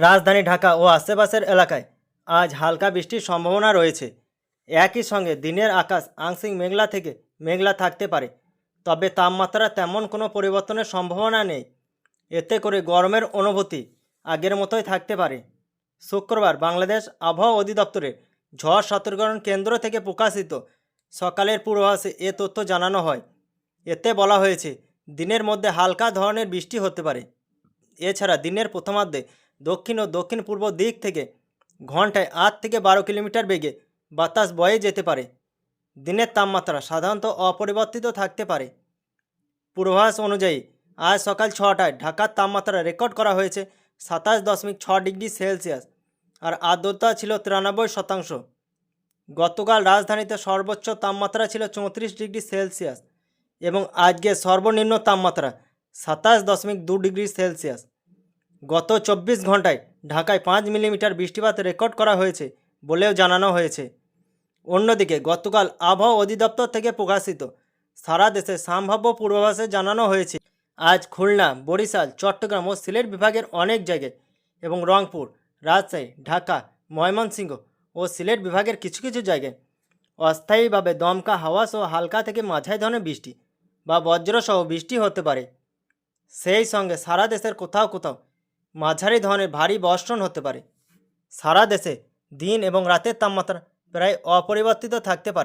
রাজধানী ঢাকা ও আশেপাশের এলাকায় আজ হালকা বৃষ্টির সম্ভাবনা রয়েছে। একই সঙ্গে দিনের আকাশ আংশিক মেঘলা থেকে মেঘলা থাকতে পারে, তবে তাপমাত্রা তেমন কোনো পরিবর্তনের সম্ভাবনা নেই। এতে করে গরমের অনুভূতি আগের মতোই থাকতে পারে। শুক্রবার বাংলাদেশ আবহাওয়া অধিদপ্তরের ঝড় সতর্কীকরণ কেন্দ্র থেকে প্রকাশিত সকালের পূর্বাভাসে এ তথ্য জানানো হয়। এতে বলা হয়েছে, দিনের মধ্যে হালকা ধরনের বৃষ্টি হতে পারে। এছাড়া দিনের প্রথমার্ধে দক্ষিণ ও দক্ষিণ পূর্ব দিক থেকে ঘন্টায় আট থেকে বারো কিলোমিটার বেগে বাতাস বয়ে যেতে পারে। দিনের তাপমাত্রা সাধারণত অপরিবর্তিত থাকতে পারে। পূর্বাভাস অনুযায়ী, আজ সকাল ছটায় ঢাকার তাপমাত্রা রেকর্ড করা হয়েছে সাতাশ দশমিক ছ ডিগ্রি সেলসিয়াস আর আর্দ্রতা ছিল তিরানব্বই শতাংশ। গতকাল রাজধানীতে সর্বোচ্চ তাপমাত্রা ছিল চৌত্রিশ ডিগ্রি সেলসিয়াস এবং আজকে সর্বনিম্ন তাপমাত্রা সাতাশ দশমিক দু ডিগ্রি সেলসিয়াস। গত চব্বিশ ঘন্টায় ঢাকায় পাঁচ মিলিমিটার বৃষ্টিপাত রেকর্ড করা হয়েছে বলেও জানানো হয়েছে। অন্যদিকে, গতকাল আবহাওয়া অধিদপ্তর থেকে প্রকাশিত সারা দেশে সম্ভাব্য পূর্বাভাসে জানানো হয়েছে, আজ খুলনা, বরিশাল, চট্টগ্রাম ও সিলেট বিভাগের অনেক জায়গায় এবং রংপুর, রাজশাহী, ঢাকা, ময়মনসিংহ ও সিলেট বিভাগের কিছু কিছু জায়গায় অস্থায়ীভাবে দমকা হাওয়া সহ হালকা থেকে মাঝারি ধরনের বৃষ্টি বা বজ্রসহ বৃষ্টি হতে পারে। সেই সঙ্গে সারা দেশের কোথাও কোথাও মাঝারি ধরনের ভারী বর্ষণ হতে পারে। সারা দেশে দিন এবং রাতের তাপমাত্রা প্রায় অপরিবর্তিত থাকতে পারে।